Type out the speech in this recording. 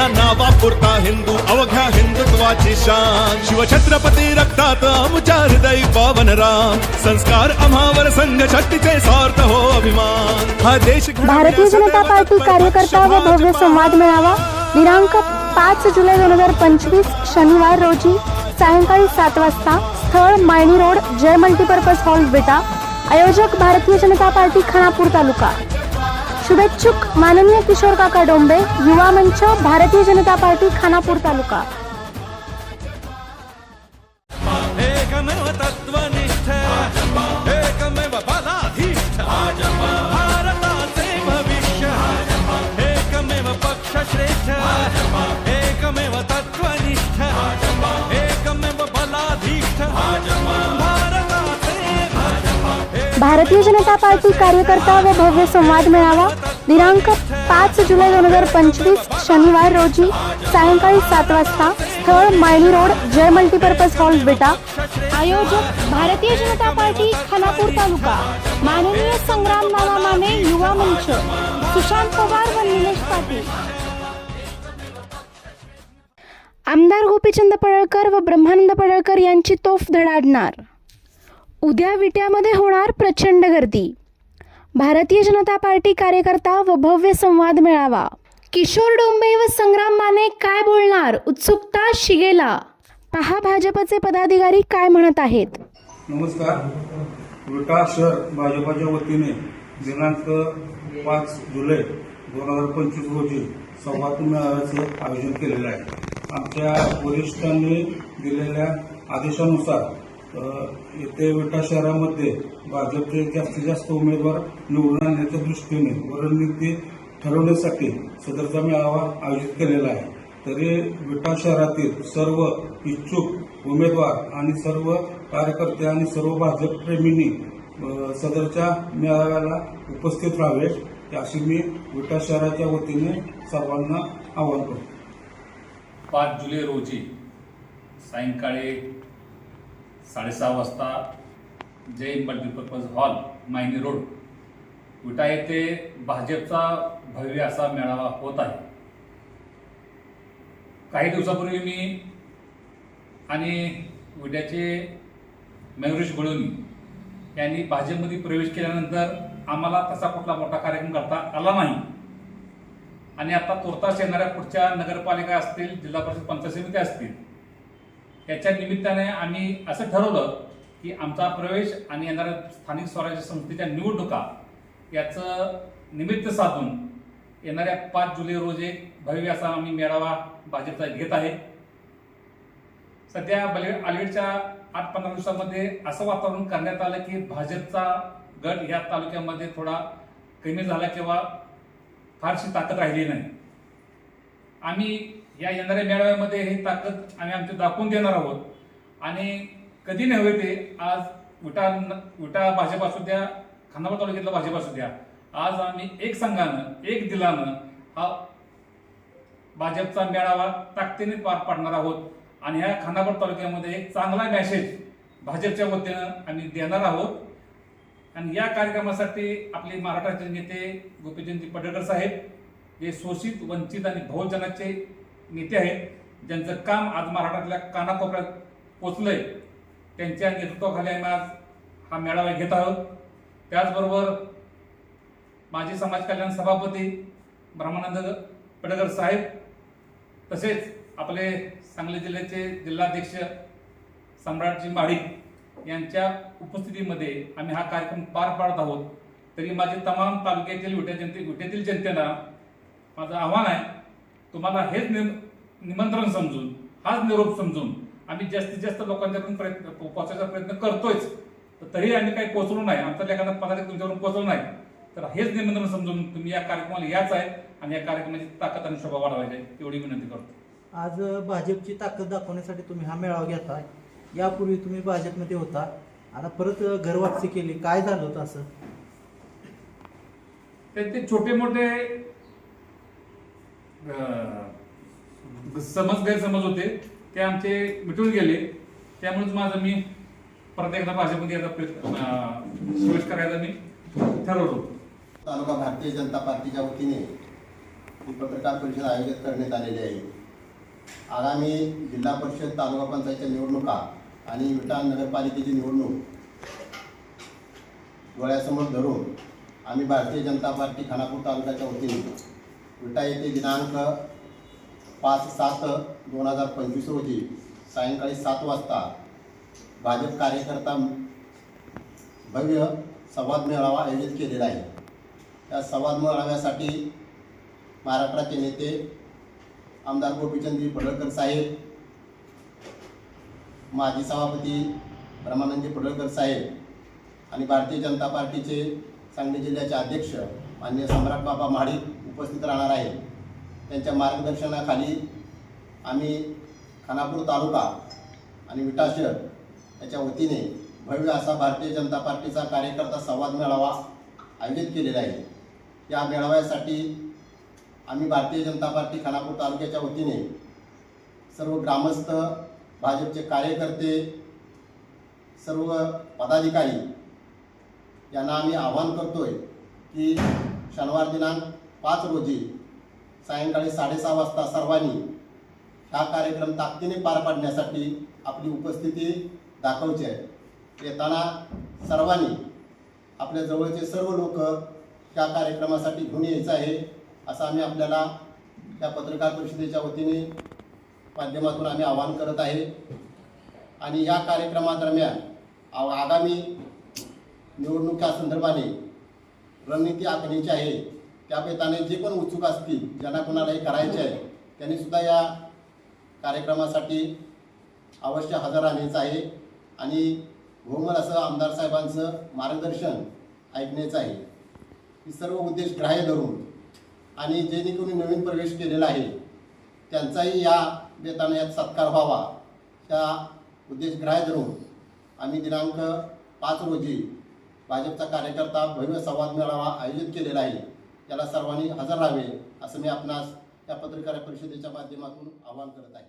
ना नावापुरता हिंदू अवघ्या हिंदुत्वाची शान. शिवछत्रपती रक्तात आमच्या हृदय पावन राम संस्कार आम्हावर संघ शक्तीचे सार्थ हो अभिमान. हा देश भारतीय जनता पार्टी कार्यकर्ता व भव्य संवाद मेळावा. दिनांक पाच जुलै दोन हजार पंचवीस शनिवार रोजी सायंकाळी सात वाजता स्थळ Mayani road Jay multipurpose hall बेटा आयोजक भारतीय जनता पार्टी खानापूर तालुका. शुभेच्छुक माननीय किशोर काका डोंबे युवा मंच भारतीय जनता पार्टी खानापूर तालुका. भारतीय जनता पार्टी कार्यकर्ता व भव्य संवाद मेळावा दिनांक पाच जुलै दोन हजार पंचवीस शनिवार रोजी सायंकाळी सात वाजता स्थळ Mayani road Jay multipurpose hall बेटा. आयोजक भारतीय जनता पार्टी खानापूर तालुका. माननीय संग्राम नाना माने युवा मंच. सुशांत पवार व निलेश पाटील. आमदार गोपीचंद पडळकर व ब्रह्मानंद पडळकर यांची तोफ धडाडणार. उद्या विट्यामध्ये होणार प्रचंड गर्दी. भारतीय जनता पार्टी कार्यकर्ता व भव्य संवाद मेळावा. किशोर डोंबे व संग्राम माने काय बोलणार? उत्सुकता शिगेला. पहा भाजपचे पदाधिकारी काय म्हणत आहेत. नमस्कार. विटा शहर भाजपाच्या वतीने दिनांक पाच जुलै दोन हजार पंचवीस रोजी संवाद मेळाव्याचं आयोजन केलेलं आहे. आमच्या वरिष्ठांनी दिलेल्या आदेशानुसार येथे विटा शहरामध्ये भाजपचे जास्तीत जास्त उमेदवार निवडून आणण्याच्या दृष्टीने रणनीती ठरवण्यासाठी सदरचा मेळावा आयोजित केलेला आहे. तरी विटा शहरातील सर्व इच्छुक उमेदवार आणि सर्व कार्यकर्ते आणि सर्व भाजप प्रेमींनी सदरच्या मेळाव्याला उपस्थित राहावे अशी मी विटा शहराच्या वतीने सर्वांना आवाहन करतो. पाच जुलै रोजी सायंकाळी साडेसहा वाजता Jain multipurpose hall Mayani road. Vita येथे भाजपचा भव्य असा मेळावा होत आहे. काही दिवसापूर्वी मी आणि विट्याचे मयुरेश बळवणी यांनी भाजपमध्ये प्रवेश केल्यानंतर आम्हाला तसा कुठला मोठा कार्यक्रम करता आला नाही. आणि आता तुर्तास येणाऱ्या पुढच्या नगरपालिका असतील जिल्हा परिषद पंचायत समिती असतील याच्या निमित्ताने आम्ही असं ठरवलं की आमचा प्रवेश आणि येणाऱ्या स्थानिक स्वराज्य संस्थेच्या निवडणुका याचं निमित्त साधून येणाऱ्या पाच जुलै रोजी एक भव्य असा आम्ही मेळावा भाजपचा घेत आहे. सध्या बले अलीकडच्या आठ पंधरा दिवसामध्ये असं वातावरण करण्यात आलं की भाजपचा गट या तालुक्यामध्ये थोडा कमी झाला किंवा फारशी ताकद राहिली नाही. आम्ही या येणाऱ्या मेळाव्यामध्ये ही ताकद आम्ही आमचे दाखवून देणार आहोत. आणि कधी नव्हे ते आज विटा विटा भाजप असू द्या खानापूर तालुक्यातला भाजप असू द्या आज आम्ही एक संघानं एक दिलानं हा भाजपचा मेळावा ताकदीने पार पाडणार आहोत. आणि ह्या खानापूर तालुक्यामध्ये एक चांगला मेसेज भाजपच्या वतीनं आम्ही देणार आहोत. आणि या कार्यक्रमासाठी आपले महाराष्ट्राचे नेते गोपीजयंती पडळकर साहेब हे शोषित वंचित आणि बहुजनाचे नेते आहेत ज्यांचं काम आज महाराष्ट्रातल्या कानाकोपऱ्यात पोचलंय त्यांच्या नेतृत्वाखाली आम्ही आज हा मेळावा घेत आहोत. त्याचबरोबर माजी समाज कल्याण सभापती ब्रह्मानंद पडळकर साहेब तसेच आपले सांगली जिल्ह्याचे जिल्हाध्यक्ष सम्राटजी माडिक यांच्या उपस्थितीमध्ये आम्ही हा कार्यक्रम पार पाडत आहोत. तरी माझे तमाम तालुक्यातील विट्या जनते विट्यातील जनतेला माझं आव्हान आहे तुम्हाला हेच निम निमंत्रण समजून हाच निरोप समजून आम्ही जास्तीत जास्त लोकांच्याकडून प्रयत्न पोहोचायचा प्रयत्न करतोय तर तरी आम्ही काही पोहोचलो नाही. आमचा एखादा पदाधिकारी तुमच्याकडून पोहोचलो नाही. तर हेच निमंत्रण समजून तुम्ही या कार्यक्रमाला याच आहे आणि या कार्यक्रमाची ताकद आणि शोभा वाढवायची आहे एवढी विनंती करतो. आज भाजपची ताकद दाखवण्यासाठी तुम्ही हा मेळावा घेताय यापूर्वी तुम्ही भाजपमध्ये होता. आता परत घरवापसी केली. काय झालं होतं असं? ते छोटे मोठे समज गैरसमज होते ते आमचे मिटून गेले. त्यामुळेच माझं मी परत एकदा भाजपमध्ये याचा प्रवेश करायचा मी ठरवलो तालुका भारतीय जनता पार्टीच्या वतीने ही पत्रकार परिषद आयोजित करण्यात आलेली आहे. आगामी जिल्हा परिषद तालुका पंचायतच्या निवडणुका आणि विटा नगरपालिकेची निवडणूक डोळ्यासमोर धरून आम्ही भारतीय जनता पार्टी खानापूर तालुक्याच्या वतीने विटा येथे दिनांक पाच सात दोन हजार पंचवीस रोजी सायंकाळी सात वाजता भाजप कार्यकर्ता भव्य संवाद मेळावा आयोजित केलेला आहे. या संवाद मेळाव्यासाठी महाराष्ट्राचे नेते आमदार गोपीचंदजी पडळकर साहेब माजी सभापती ब्रह्मानंदजी पडळकर साहेब आणि भारतीय जनता पार्टीचे सांगली जिल्ह्याचे अध्यक्ष मान्य सम्राट बाबा महाडिक उपस्थित राहणार आहेत त्यांच्या मार्गदर्शनाखाली आम्ही खानापूर तालुका आणि विटा शहर याच्या वतीने भव्य असा भारतीय जनता पार्टीचा कार्यकर्ता संवाद मेळावा आयोजित केलेला आहे. या मेळाव्यासाठी आम्ही भारतीय जनता पार्टी खानापूर तालुक्याच्या वतीने सर्व ग्रामस्थ भाजपचे कार्यकर्ते सर्व पदाधिकारी यांना आम्ही आवाहन करतोय की शनिवार दिनांक पाच रोजी सायंकाळी साडेसहा वाजता सर्वांनी हा कार्यक्रम ताकदीने पार पाडण्यासाठी आपली उपस्थिती दाखवची आहे. येताना सर्वांनी आपल्या जवळचे सर्व लोक त्या कार्यक्रमासाठी घेऊन यायचं आहे असं आम्ही आपल्याला त्या पत्रकार परिषदेच्या वतीने माध्यमातून आम्ही आवाहन करत आहे. आणि या कार्यक्रमादरम्यान आगामी निवडणुका संदर्भाने रणनीती आखण्याची आहे. त्यापेताने जे पण उत्सुक असतील ज्यांना कोणालाही करायचे आहे त्यांनी सुद्धा या कार्यक्रमासाठी अवश्य हजर राहण्याचं आहे आणि घोमर असं आमदार साहेबांचं मार्गदर्शन ऐकण्याचं आहे. ही सर्व उद्देश ग्राह्य धरून आणि ज्यांनी कोणी नवीन प्रवेश केलेला आहे त्यांचाही या बेताने यात सत्कार व्हावा त्या उद्देश ग्राह्य धरून आम्ही दिनांक पाच रोजी भाजपचा कार्यकर्ता भव्य संवाद मेळावा आयोजित केलेला आहे. त्याला सर्वांनी हजर राहावे असं मी आपणास या पत्रकार परिषदेच्या माध्यमातून आवाहन करत आहे.